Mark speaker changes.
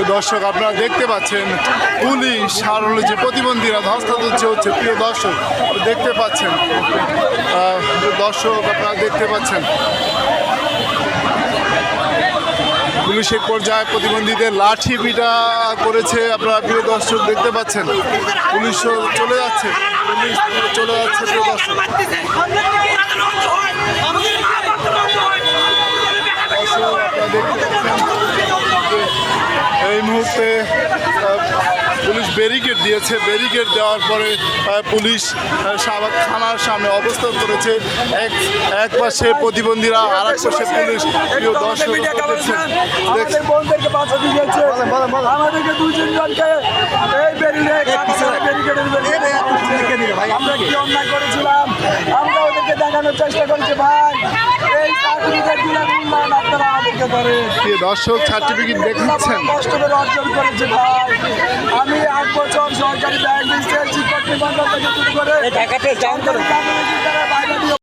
Speaker 1: প্রিয় দর্শক, আপনারা দেখতে পাচ্ছেন পুলিশ আর হলো যে প্রতিবন্ধীরা ধস্তাধস্তি হচ্ছে প্রিয় দর্শক, দেখতে পাচ্ছেন। দর্শক, আপনারা দেখতে পাচ্ছেন। পুলিশের পর্যায়ে প্রতিবন্ধীদের লাঠি পিটা করেছে আপনারা প্রিয় দর্শক, দেখতে পাচ্ছেন। পুলিশ চলে যাচ্ছে, পুলিশ চলে যাচ্ছে প্রিয় দর্শক। দেখতে এই মুহূর্তে পুলিশ ব্যারিকেড দিয়েছে। ব্যারিকেড দেওয়ার পরে পুলিশ শাহবাগ থানার সামনে অবস্থান করেছে। এক এক পাশে প্রতিবন্ধীরা আর এক পাশে পুলিশ প্রিয় দর্শক
Speaker 2: আমাদেরকে দুই তিনজনকে এই ব্যারিকেডের আমরা কি অন্যায় করেছিলাম? আমরা ওদেরকে দেখানোর চেষ্টা করেছি ভাই। এই
Speaker 1: প্রিয় দর্শক সার্টিফিকেট দেখাচ্ছেন।
Speaker 2: কষ্ট করে অর্জন করেছে ভাই। আমি আট বছর সরকারি ব্যাংক থেকে শুরু করে
Speaker 3: ঢাকাতে